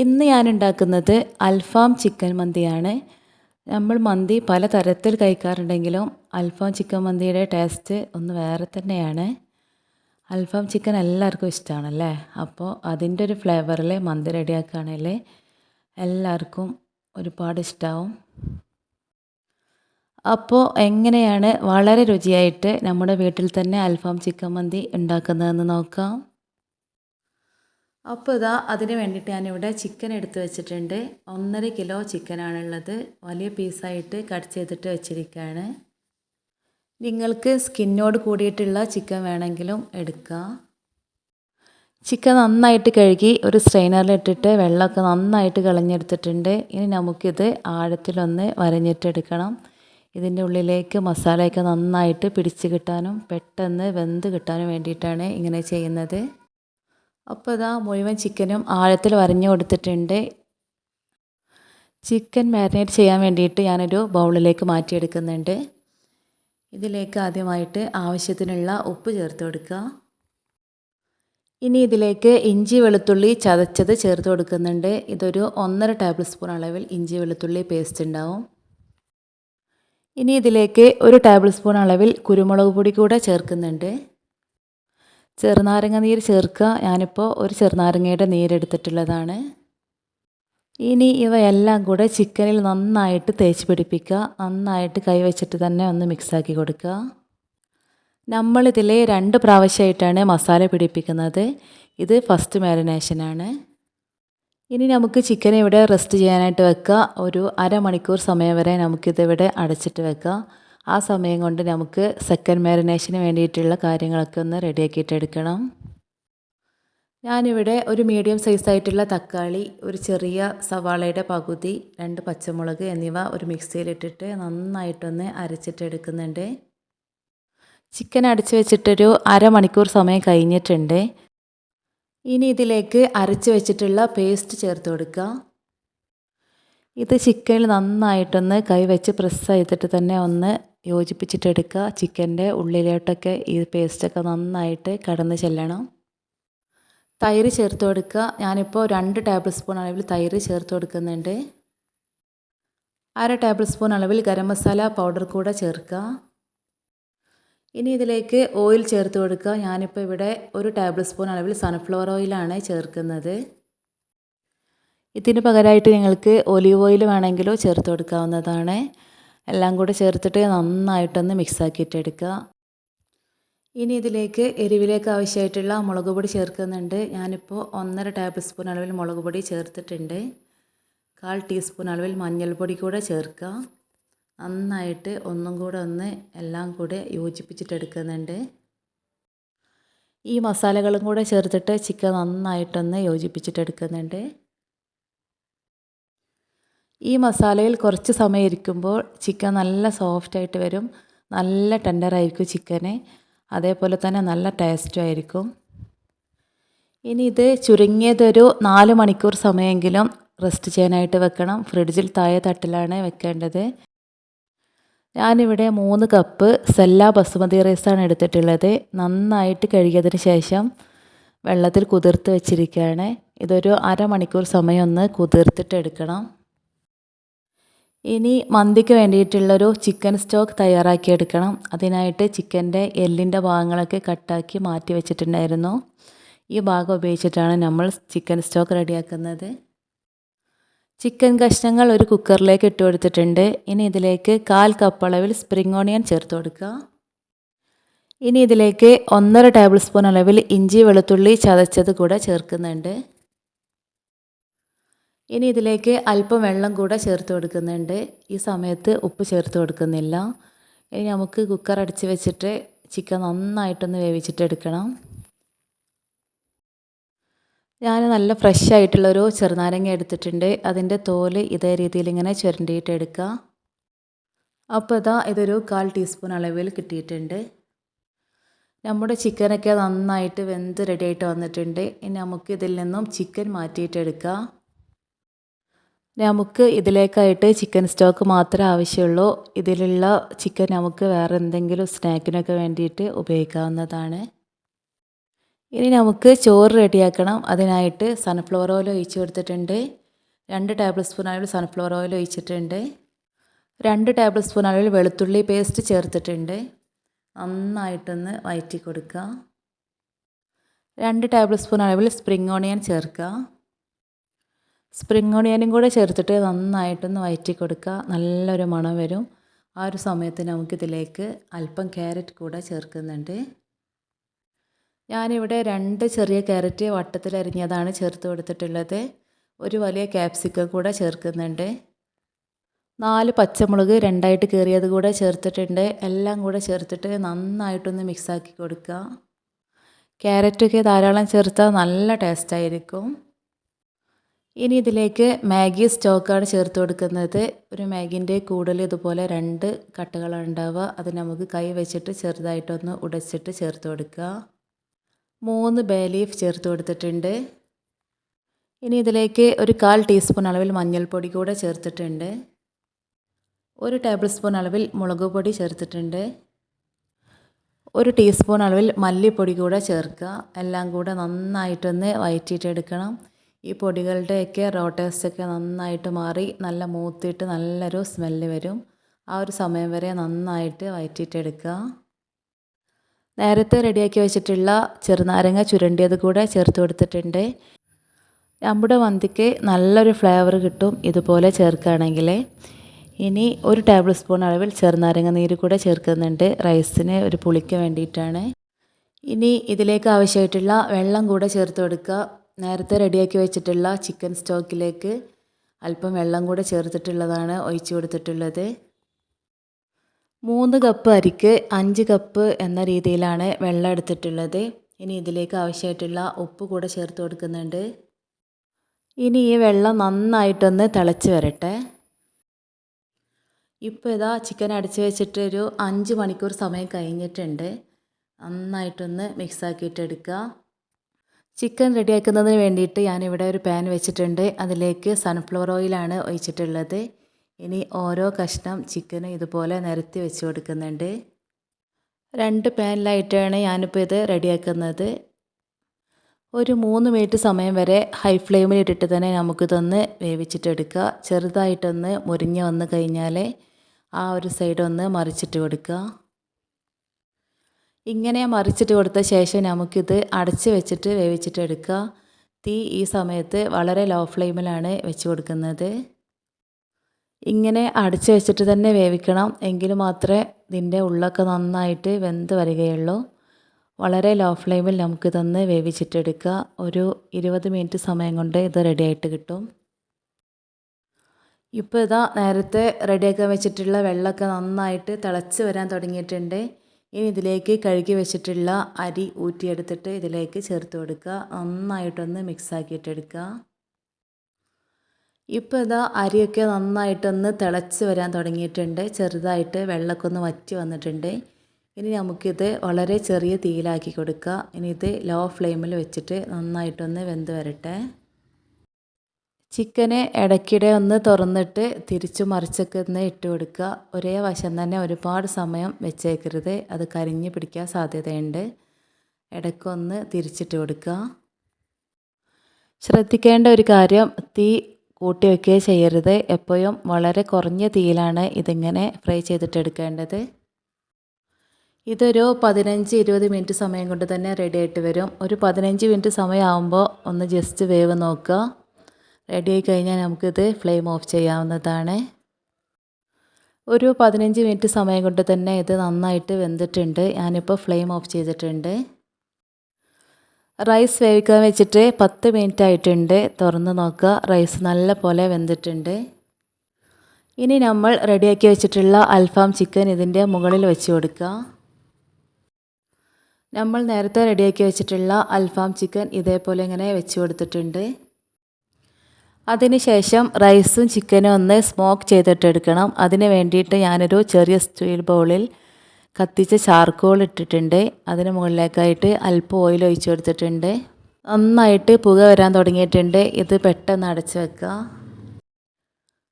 ഇന്ന് ഞാൻ ഉണ്ടാക്കുന്നത് അൽഫാം ചിക്കൻ മന്തിയാണ്. നമ്മൾ മന്തി പല തരത്തിൽ കഴിക്കാറുണ്ടെങ്കിലും അൽഫാം ചിക്കൻ മന്തിയുടെ ടേസ്റ്റ് ഒന്ന് വേറെ തന്നെയാണ്. അൽഫാം ചിക്കൻ എല്ലാവർക്കും ഇഷ്ടമാണല്ലേ അപ്പോൾ അതിന്റെ ഒരു ഫ്ലേവറിൽ മന്തി റെഡിയാക്കുകയാണെങ്കിൽ എല്ലാവർക്കും ഒരുപാട് ഇഷ്ടമാവും അപ്പോൾ എങ്ങനെയാണ് വളരെ രുചിയായിട്ട് നമ്മുടെ വീട്ടിൽ തന്നെ അൽഫാം ചിക്കൻ മന്തി ഉണ്ടാക്കുന്നതെന്ന് നോക്കാം. അപ്പോൾ ഇതാ അതിന് വേണ്ടിയിട്ട് ഞാനിവിടെ ചിക്കൻ എടുത്ത് വെച്ചിട്ടുണ്ട്. ഒന്നര കിലോ ചിക്കനാണുള്ളത് വലിയ പീസായിട്ട് കട്ട് ചെയ്തിട്ട് വെച്ചിരിക്കുകയാണ് നിങ്ങൾക്ക് സ്കിന്നോട് കൂടിയിട്ടുള്ള ചിക്കൻ വേണമെങ്കിലും എടുക്കാം. ചിക്കൻ നന്നായിട്ട് കഴുകി ഒരു സ്ട്രെയിനറിലിട്ടിട്ട് വെള്ളമൊക്കെ നന്നായിട്ട് കളഞ്ഞെടുത്തിട്ടുണ്ട്. ഇനി നമുക്കിത് ആഴത്തിലൊന്ന് വരഞ്ഞിട്ടെടുക്കണം. ഇതിന്റെ ഉള്ളിലേക്ക് മസാലയൊക്കെ നന്നായിട്ട് പിടിച്ച് കിട്ടാനും പെട്ടെന്ന് വെന്ത് കിട്ടാനും വേണ്ടിയിട്ടാണ് ഇങ്ങനെ ചെയ്യുന്നത്. അപ്പോൾ ഇതാ മുഴുവൻ ചിക്കനും ആഴത്തിൽ വരഞ്ഞു കൊടുത്തിട്ടുണ്ട്. ചിക്കൻ മാരിനേറ്റ് ചെയ്യാൻ വേണ്ടിയിട്ട് ഞാനൊരു ബൗളിലേക്ക് മാറ്റിയെടുക്കുന്നുണ്ട്. ഇതിലേക്ക് ആദ്യമായിട്ട് ആവശ്യത്തിനുള്ള ഉപ്പ് ചേർത്ത് കൊടുക്കുക. ഇനി ഇതിലേക്ക് ഇഞ്ചി വെളുത്തുള്ളി ചതച്ചത് ചേർത്ത് കൊടുക്കുന്നുണ്ട്. ഇതൊരു ഒന്നര ടേബിൾ സ്പൂൺ അളവിൽ ഇഞ്ചി വെളുത്തുള്ളി പേസ്റ്റ് ഉണ്ടാവും. ഇനി ഇതിലേക്ക് ഒരു ടേബിൾ സ്പൂൺ അളവിൽ കുരുമുളക് പൊടി കൂടെ ചേർക്കുന്നുണ്ട്. ചെറുനാരങ്ങ നീര് ചേർക്കുക. ഞാനിപ്പോൾ ഒരു ചെറുനാരങ്ങയുടെ നീരെടുത്തിട്ടുള്ളതാണ്. ഇനി ഇവയെല്ലാം കൂടെ ചിക്കനിൽ നന്നായിട്ട് തേച്ച് പിടിപ്പിക്കുക. നന്നായിട്ട് കൈവച്ചിട്ട് തന്നെ ഒന്ന് മിക്സാക്കി കൊടുക്കുക. നമ്മളിതിൽ രണ്ട് പ്രാവശ്യമായിട്ടാണ് മസാല പിടിപ്പിക്കുന്നത്. ഇത് ഫസ്റ്റ് മാരിനേഷനാണ്. ഇനി നമുക്ക് ചിക്കൻ ഇവിടെ റെസ്റ്റ് ചെയ്യാനായിട്ട് വെക്കുക. ഒരു അരമണിക്കൂർ സമയം വരെ നമുക്കിതിവിടെ അടച്ചിട്ട് വെക്കാം ആ സമയം കൊണ്ട് നമുക്ക് സെക്കൻഡ് മാരിനേഷന് വേണ്ടിയിട്ടുള്ള കാര്യങ്ങളൊക്കെ ഒന്ന് റെഡിയാക്കിയിട്ടെടുക്കണം ഞാനിവിടെ ഒരു മീഡിയം സൈസായിട്ടുള്ള തക്കാളി ഒരു ചെറിയ സവാളയുടെ പകുതി രണ്ട് പച്ചമുളക് എന്നിവ ഒരു മിക്സിയിലിട്ടിട്ട് നന്നായിട്ടൊന്ന് അരച്ചിട്ടെടുക്കുന്നുണ്ട് ചിക്കൻ അടിച്ചു വെച്ചിട്ടൊരു അരമണിക്കൂർ സമയം കഴിഞ്ഞിട്ടുണ്ട്. ഇനി ഇതിലേക്ക് അരച്ച് വെച്ചിട്ടുള്ള പേസ്റ്റ് ചേർത്ത് കൊടുക്കുക. ഇത് ചിക്കനിൽ നന്നായിട്ടൊന്ന് കൈ വെച്ച് പ്രസ് ചെയ്തിട്ട് തന്നെ ഒന്ന് യോജിപ്പിച്ചിട്ടെടുക്കുക. ചിക്കന്റെ ഉള്ളിലോട്ടൊക്കെ ഈ പേസ്റ്റൊക്കെ നന്നായിട്ട് കടന്ന് ചെല്ലണം. തൈര് ചേർത്ത് കൊടുക്കുക. ഞാനിപ്പോൾ രണ്ട് ടേബിൾ സ്പൂൺ അളവിൽ തൈര് ചേർത്ത് കൊടുക്കുന്നുണ്ട്. അര ടേബിൾ സ്പൂൺ അളവിൽ ഗരം മസാല പൗഡർ കൂടെ ചേർക്കുക. ഇനി ഇതിലേക്ക് ഓയിൽ ചേർത്ത് കൊടുക്കുക. ഞാനിപ്പോൾ ഇവിടെ ഒരു ടേബിൾ സ്പൂൺ അളവിൽ സൺഫ്ലവർ ഓയിലാണ് ചേർക്കുന്നത്. ഇതിന് പകരമായിട്ട് നിങ്ങൾക്ക് ഒലീവ് ഓയിൽ വേണമെങ്കിലോ ചേർത്ത് കൊടുക്കാവുന്നതാണ്. എല്ലാം കൂടെ ചേർത്തിട്ട് നന്നായിട്ടൊന്ന് മിക്സാക്കിയിട്ട് എടുക്കുക ഇനി ഇതിലേക്ക് എരിവിലേക്ക് ആവശ്യമായിട്ടുള്ള മുളക് പൊടി ചേർക്കുന്നുണ്ട്. ഞാനിപ്പോൾ ഒന്നര ടേബിൾ സ്പൂൺ അളവിൽ മുളക് പൊടി ചേർത്തിട്ടുണ്ട്. കാൽ ടീസ്പൂൺ അളവിൽ മഞ്ഞൾപ്പൊടി കൂടെ ചേർക്കുക. നന്നായിട്ട് ഒന്നും കൂടെ ഒന്ന് എല്ലാം കൂടെ യോജിപ്പിച്ചിട്ടെടുക്കുന്നുണ്ട്. ഈ മസാലകളും കൂടെ ചേർത്തിട്ട് ചിക്കൻ നന്നായിട്ടൊന്ന് യോജിപ്പിച്ചിട്ടെടുക്കുന്നുണ്ട്. ഈ മസാലയിൽ കുറച്ച് സമയം ഇരിക്കുമ്പോൾ ചിക്കൻ നല്ല സോഫ്റ്റായിട്ട് വരും. നല്ല ടെൻഡറായിരിക്കും ചിക്കന്. അതേപോലെ തന്നെ നല്ല ടേസ്റ്റും ആയിരിക്കും. ഇനി ഇത് ചുരുങ്ങിയതൊരു നാല് മണിക്കൂർ സമയമെങ്കിലും റെസ്റ്റ് ചെയ്യാനായിട്ട് വെക്കണം. ഫ്രിഡ്ജിൽ താഴെ തട്ടിലാണ് വെക്കേണ്ടത്. ഞാനിവിടെ മൂന്ന് കപ്പ് സെല്ല ബസുമതി റൈസാണ് എടുത്തിട്ടുള്ളത്. നന്നായിട്ട് കഴുകിയതിന് ശേഷം വെള്ളത്തിൽ കുതിർത്ത് വെച്ചിരിക്കുകയാണ്. ഇതൊരു അരമണിക്കൂർ സമയം ഒന്ന് കുതിർത്തിട്ട് എടുക്കണം ഇനി മന്തിക്ക് വേണ്ടിയിട്ടുള്ളൊരു ചിക്കൻ സ്റ്റോക്ക് തയ്യാറാക്കിയെടുക്കണം. അതിനായിട്ട് ചിക്കന്റെ എല്ലിന്റെ ഭാഗങ്ങളൊക്കെ കട്ടാക്കി മാറ്റി വെച്ചിട്ടുണ്ടായിരുന്നു. ഈ ഭാഗം ഉപയോഗിച്ചിട്ടാണ് നമ്മൾ ചിക്കൻ സ്റ്റോക്ക് റെഡിയാക്കുന്നത്. ചിക്കൻ കഷ്ണങ്ങൾ ഒരു കുക്കറിലേക്ക് ഇട്ട് കൊടുത്തിട്ടുണ്ട്. ഇനി ഇതിലേക്ക് കാൽ കപ്പ് അളവിൽ സ്പ്രിംഗ് ഓണിയൻ ചേർത്ത് കൊടുക്കുക. ഇനി ഇതിലേക്ക് ഒന്നര ടേബിൾ സ്പൂൺ അളവിൽ ഇഞ്ചി വെളുത്തുള്ളി ചതച്ചത് കൂടെ ചേർക്കുന്നുണ്ട്. ഇനി ഇതിലേക്ക് അല്പം വെള്ളം കൂടെ ചേർത്ത് കൊടുക്കുന്നുണ്ട്. ഈ സമയത്ത് ഉപ്പ് ചേർത്ത് കൊടുക്കുന്നില്ല. ഇനി നമുക്ക് കുക്കർ അടിച്ച് വെച്ചിട്ട് ചിക്കൻ നന്നായിട്ടൊന്ന് വേവിച്ചിട്ട് എടുക്കണം. ഞാൻ നല്ല ഫ്രഷ് ആയിട്ടുള്ളൊരു ചെറുനാരങ്ങ എടുത്തിട്ടുണ്ട്. അതിന്റെ തോൽ ഇതേ രീതിയിൽ ഇങ്ങനെ ചുരണ്ടിയിട്ട് എടുക്കുക. അപ്പോൾ ഇതാ ഇതൊരു കാൽ ടീസ്പൂൺ അളവിൽ കിട്ടിയിട്ടുണ്ട്. നമ്മുടെ ചിക്കനൊക്കെ നന്നായിട്ട് വെന്ത് റെഡിയായിട്ട് വന്നിട്ടുണ്ട്. ഇനി നമുക്ക് ഇതിൽ നിന്നും ചിക്കൻ മാറ്റിയിട്ട് എടുക്കാം നമുക്ക് ഇതിലേക്കായിട്ട് ചിക്കൻ സ്റ്റോക്ക് മാത്രമേ ആവശ്യമുള്ളൂ. ഇതിലുള്ള ചിക്കൻ നമുക്ക് വേറെ എന്തെങ്കിലും സ്നാക്കിനൊക്കെ വേണ്ടിയിട്ട് ഉപയോഗിക്കാവുന്നതാണ്. ഇനി നമുക്ക് ചോറ് റെഡിയാക്കണം. അതിനായിട്ട് സൺഫ്ലവർ ഓയിൽ ഒഴിച്ച് കൊടുത്തിട്ടുണ്ട്. രണ്ട് ടേബിൾ സ്പൂൺ സൺഫ്ലവർ ഓയിൽ ഒഴിച്ചിട്ടുണ്ട്. രണ്ട് ടേബിൾ സ്പൂൺ വെളുത്തുള്ളി പേസ്റ്റ് ചേർത്തിട്ടുണ്ട്. നന്നായിട്ടൊന്ന് വയറ്റി കൊടുക്കുക രണ്ട് ടേബിൾ സ്പൂൺ അളവിൽ സ്പ്രിംഗ് ഓണിയൻ ചേർക്കുക. സ്പ്രിംഗ് ഓണിയനും കൂടെ ചേർത്തിട്ട് നന്നായിട്ടൊന്ന് വയറ്റി കൊടുക്കുക നല്ലൊരു മണം വരും. ആ ഒരു സമയത്ത് നമുക്കിതിലേക്ക് അല്പം ക്യാരറ്റ് കൂടെ ചേർക്കുന്നുണ്ട്. ഞാനിവിടെ രണ്ട് ചെറിയ ക്യാരറ്റ് വട്ടത്തിലരിഞ്ഞതാണ് ചേർത്ത് കൊടുത്തിട്ടുള്ളത്. ഒരു വലിയ ക്യാപ്സിക്കം കൂടെ ചേർക്കുന്നുണ്ട്. നാല് പച്ചമുളക് രണ്ടായിട്ട് കീറിയത് കൂടെ ചേർത്തിട്ടുണ്ട്. എല്ലാം കൂടെ ചേർത്തിട്ട് നന്നായിട്ടൊന്ന് മിക്സാക്കി കൊടുക്കുക. ക്യാരറ്റൊക്കെ ധാരാളം ചേർത്താൽ നല്ല ടേസ്റ്റായിരിക്കും. ഇനി ഇതിലേക്ക് മാഗി സ്റ്റോക്കാണ് ചേർത്ത് കൊടുക്കുന്നത്. ഒരു മാഗിന്റെ കൂടുതൽ ഇതുപോലെ രണ്ട് കട്ടകളാണ് ഉണ്ടാവുക. അത് നമുക്ക് കൈ വെച്ചിട്ട് ചെറുതായിട്ടൊന്ന് ഉടച്ചിട്ട് ചേർത്ത് കൊടുക്കുക. മൂന്ന് ബേ ലീഫ് ചേർത്ത് കൊടുത്തിട്ടുണ്ട്. ഇനി ഇതിലേക്ക് ഒരു കാൽ ടീസ്പൂൺ അളവിൽ മഞ്ഞൾപ്പൊടി കൂടെ ചേർത്തിട്ടുണ്ട്. ഒരു ടേബിൾ സ്പൂൺ അളവിൽ മുളക് പൊടി ചേർത്തിട്ടുണ്ട്. ഒരു ടീസ്പൂൺ അളവിൽ മല്ലിപ്പൊടി കൂടെ ചേർക്കുക. എല്ലാം കൂടെ നന്നായിട്ടൊന്ന് വയറ്റിയിട്ടെടുക്കണം. ഈ പൊടികളുടെയൊക്കെ റോ നന്നായിട്ട് മാറി നല്ല മൂത്തിട്ട് നല്ലൊരു സ്മെല്ല് വരും. ആ ഒരു സമയം വരെ നന്നായിട്ട് വയറ്റിയിട്ടെടുക്കുക. നേരത്തെ റെഡിയാക്കി വെച്ചിട്ടുള്ള ചെറുനാരങ്ങ ചുരണ്ടിയത് കൂടെ ചേർത്ത് കൊടുത്തിട്ടുണ്ട്. നമ്മുടെ മന്തിക്ക് നല്ലൊരു ഫ്ലേവർ കിട്ടും ഇതുപോലെ ചേർക്കുകയാണെങ്കിൽ ഇനി ഒരു ടേബിൾ സ്പൂൺ അളവിൽ ചെറുനാരങ്ങ നീര് കൂടെ ചേർക്കുന്നുണ്ട്. റൈസിന് ഒരു പുളിക്ക് വേണ്ടിയിട്ടാണ്. ഇനി ഇതിലേക്ക് ആവശ്യമായിട്ടുള്ള വെള്ളം കൂടെ ചേർത്ത് കൊടുക്കുക. നേരത്തെ റെഡിയാക്കി വെച്ചിട്ടുള്ള ചിക്കൻ സ്റ്റോക്കിലേക്ക് അല്പം വെള്ളം കൂടെ ചേർത്തിട്ടുള്ളതാണ് ഒഴിച്ചു കൊടുത്തിട്ടുള്ളത്. മൂന്ന് കപ്പ് അരിക്ക് അഞ്ച് കപ്പ് എന്ന രീതിയിലാണ് വെള്ളം എടുത്തിട്ടുള്ളത്. ഇനി ഇതിലേക്ക് ആവശ്യമായിട്ടുള്ള ഉപ്പ് കൂടെ ചേർത്ത് കൊടുക്കുന്നുണ്ട്. ഇനി ഈ വെള്ളം നന്നായിട്ടൊന്ന് തിളച്ച് വരട്ടെ. ഇപ്പോൾ ഇതാ ചിക്കൻ അടിച്ച് വെച്ചിട്ട് ഒരു അഞ്ച് മണിക്കൂർ സമയം കഴിഞ്ഞിട്ടുണ്ട്. നന്നായിട്ടൊന്ന് മിക്സാക്കിയിട്ടെടുക്കുക ചിക്കൻ റെഡിയാക്കുന്നതിന് വേണ്ടിയിട്ട് ഞാനിവിടെ ഒരു പാൻ വെച്ചിട്ടുണ്ട്. അതിലേക്ക് സൺഫ്ലവർ ഓയിലാണ് ഒഴിച്ചിട്ടുള്ളത്. ഇനി ഓരോ കഷ്ണം ചിക്കന് ഇതുപോലെ നിരത്തി വെച്ച് കൊടുക്കുന്നുണ്ട്. രണ്ട് പാനിലായിട്ടാണ് ഞാനിപ്പോൾ ഇത് റെഡിയാക്കുന്നത്. ഒരു മൂന്ന് മിനിറ്റ് സമയം വരെ ഹൈ ഫ്ലെയിമിൽ ഇട്ടിട്ട് തന്നെ നമുക്കിതൊന്ന് വേവിച്ചിട്ടെടുക്കുക. ചെറുതായിട്ടൊന്ന് മുരിഞ്ഞ് വന്ന് കഴിഞ്ഞാൽ ആ ഒരു സൈഡ് ഒന്ന് മറിച്ചിട്ട് കൊടുക്കുക. ഇങ്ങനെ മറിച്ചിട്ട് കൊടുത്ത ശേഷം നമുക്കിത് അടച്ച് വെച്ചിട്ട് വേവിച്ചിട്ട് എടുക്കുക. തീ ഈ സമയത്ത് വളരെ ലോ ഫ്ലെയിമിലാണ് വെച്ച് കൊടുക്കുന്നത്. ഇങ്ങനെ അടച്ച് വെച്ചിട്ട് തന്നെ വേവിക്കണം. എങ്കിൽ മാത്രമേ ഇതിന്റെ ഉള്ളൊക്കെ നന്നായിട്ട് വെന്ത് വരികയുള്ളൂ. വളരെ ലോ ഫ്ലെയിമിൽ നമുക്കിതൊന്ന് വേവിച്ചിട്ടെടുക്കുക ഒരു ഇരുപത് മിനിറ്റ് സമയം കൊണ്ട് ഇത് റെഡിയായിട്ട് കിട്ടും. ഇപ്പോൾ ഇതാ നേരത്തെ റെഡിയാക്കാൻ വെച്ചിട്ടുള്ള വെള്ളമൊക്കെ നന്നായിട്ട് തിളച്ച് വരാൻ തുടങ്ങിയിട്ടുണ്ട്. ഇനി ഇതിലേക്ക് കഴുകി വെച്ചിട്ടുള്ള അരി ഊറ്റിയെടുത്തിട്ട് ഇതിലേക്ക് ചേർത്ത് കൊടുക്കുക. നന്നായിട്ടൊന്ന് മിക്സാക്കിയിട്ടെടുക്കുക ഇപ്പോൾ ഇതാ അരിയൊക്കെ നന്നായിട്ടൊന്ന് തിളച്ച് വരാൻ തുടങ്ങിയിട്ടുണ്ട്. ചെറുതായിട്ട് വെള്ളമൊക്കെ ഒന്ന് വറ്റി വന്നിട്ടുണ്ട്. ഇനി നമുക്കിത് വളരെ ചെറിയ തീയിലാക്കി കൊടുക്കുക. ഇനി ഇത് ലോ ഫ്ലെയിമിൽ വെച്ചിട്ട് നന്നായിട്ടൊന്ന് വെന്ത് വരട്ടെ. ചിക്കന് ഇടയ്ക്കിടെ ഒന്ന് തുറന്നിട്ട് തിരിച്ചു മറിച്ചൊക്കെ ഒന്ന് ഇട്ട് കൊടുക്കുക. ഒരേ വശം തന്നെ ഒരുപാട് സമയം വെച്ചേക്കരുത്. അത് കരിഞ്ഞ് പിടിക്കാൻ സാധ്യതയുണ്ട്. ഇടയ്ക്കൊന്ന് തിരിച്ചിട്ട് കൊടുക്കുക. ശ്രദ്ധിക്കേണ്ട ഒരു കാര്യം തീ കൂട്ടി വയ്ക്കുകയോ ചെയ്യരുത്. എപ്പോഴും വളരെ കുറഞ്ഞ തീയിലാണ് ഇതിങ്ങനെ ഫ്രൈ ചെയ്തിട്ടെടുക്കേണ്ടത് ഇതൊരു പതിനഞ്ച് ഇരുപത് മിനിറ്റ് സമയം കൊണ്ട് തന്നെ റെഡി ആയിട്ട് വരും. ഒരു പതിനഞ്ച് മിനിറ്റ് സമയമാകുമ്പോൾ ഒന്ന് ജസ്റ്റ് വേവ് നോക്കുക. റെഡി ആയി കഴിഞ്ഞാൽ നമുക്കിത് ഫ്ലെയിം ഓഫ് ചെയ്യാവുന്നതാണ്. ഒരു പതിനഞ്ച് മിനിറ്റ് സമയം കൊണ്ട് തന്നെ ഇത് നന്നായിട്ട് വെന്തിട്ടുണ്ട്. ഞാനിപ്പോൾ ഫ്ലെയിം ഓഫ് ചെയ്തിട്ടുണ്ട്. റൈസ് വേവിക്കാൻ വെച്ചിട്ട് പത്ത് മിനിറ്റ് ആയിട്ടുണ്ട്. തുറന്ന് നോക്കുക. റൈസ് നല്ല പോലെ വെന്തിട്ടുണ്ട്. ഇനി നമ്മൾ റെഡിയാക്കി വെച്ചിട്ടുള്ള അൽഫാം ചിക്കൻ ഇതിന്റെ മുകളിൽ വെച്ച് കൊടുക്കുക. നമ്മൾ നേരത്തെ റെഡിയാക്കി വെച്ചിട്ടുള്ള അൽഫാം ചിക്കൻ ഇതേപോലെ ഇങ്ങനെ വെച്ച് കൊടുത്തിട്ടുണ്ട്. അതിനുശേഷം റൈസും ചിക്കനും ഒന്ന് സ്മോക്ക് ചെയ്തിട്ടെടുക്കണം. അതിന് വേണ്ടിയിട്ട് ഞാനൊരു ചെറിയ സ്റ്റീൽ ബൗളിൽ കത്തിച്ച ചാർക്കോൾ ഇട്ടിട്ടുണ്ട്. അതിന് മുകളിലേക്കായിട്ട് അല്പം ഓയിൽ ഒഴിച്ചു കൊടുത്തിട്ടുണ്ട്. നന്നായിട്ട് പുക വരാൻ തുടങ്ങിയിട്ടുണ്ട്. ഇത് പെട്ടെന്ന് അടച്ചു വെക്കുക.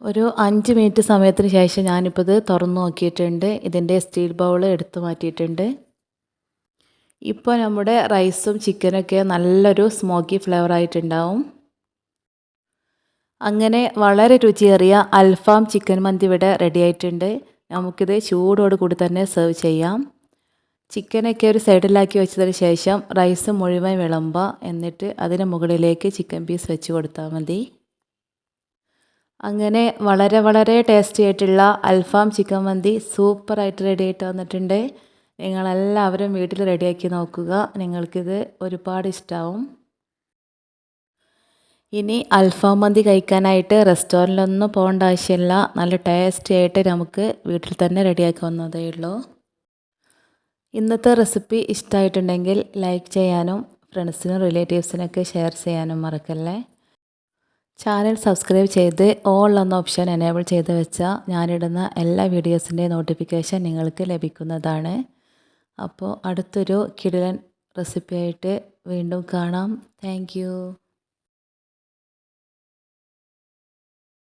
ഒരു അഞ്ച് മിനിറ്റ് സമയത്തിന് ശേഷം ഞാനിപ്പോൾ ഇത് തുറന്നു നോക്കിയിട്ടുണ്ട്. ഇതിന്റെ സ്റ്റീൽ ബൗൾ എടുത്തു മാറ്റിയിട്ടുണ്ട്. ഇപ്പോൾ നമ്മുടെ റൈസും ചിക്കനൊക്കെ നല്ലൊരു സ്മോക്കി ഫ്ലേവർ ആയിട്ടുണ്ടാവും അങ്ങനെ വളരെ രുചിയേറിയ അൽഫാം ചിക്കൻ മന്തി ഇവിടെ റെഡി ആയിട്ടുണ്ട് നമുക്കിത് ചൂടോട് കൂടി തന്നെ സെർവ് ചെയ്യാം. ചിക്കനൊക്കെ ഒരു സൈഡിലാക്കി വെച്ചതിന് ശേഷം റൈസ് മുഴുവൻ വിളമ്പുക എന്നിട്ട് അതിന് മുകളിലേക്ക് ചിക്കൻ പീസ് വെച്ച് കൊടുത്താൽ മതി. അങ്ങനെ വളരെ വളരെ ടേസ്റ്റി ആയിട്ടുള്ള അൽഫാം ചിക്കൻ മന്തി സൂപ്പറായിട്ട് റെഡി ആയിട്ട് വന്നിട്ടുണ്ട്. നിങ്ങളെല്ലാവരും വീട്ടിൽ റെഡിയാക്കി നോക്കുക. നിങ്ങൾക്കിത് ഒരുപാട് ഇഷ്ടമാവും ഇനി അൽഫാം മന്തി കഴിക്കാനായിട്ട് റെസ്റ്റോറന്റിലൊന്നും പോകേണ്ട ആവശ്യമില്ല. നല്ല ടേസ്റ്റി ആയിട്ട് നമുക്ക് വീട്ടിൽ തന്നെ റെഡിയാക്കാവുന്നതേ ഉള്ളൂ. ഇന്നത്തെ റെസിപ്പി ഇഷ്ടമായിട്ടുണ്ടെങ്കിൽ ലൈക്ക് ചെയ്യാനും ഫ്രണ്ട്സിനും റിലേറ്റീവ്സിനൊക്കെ ഷെയർ ചെയ്യാനും മറക്കല്ലേ? ചാനൽ സബ്സ്ക്രൈബ് ചെയ്ത് ഓൾ എന്ന ഓപ്ഷൻ എനേബിൾ ചെയ്ത് വെച്ചാൽ ഞാനിടുന്ന എല്ലാ വീഡിയോസിന്റെയും നോട്ടിഫിക്കേഷൻ നിങ്ങൾക്ക് ലഭിക്കുന്നതാണ്. അപ്പോൾ അടുത്തൊരു കിടിലൻ റെസിപ്പിയായിട്ട് വീണ്ടും കാണാം. താങ്ക്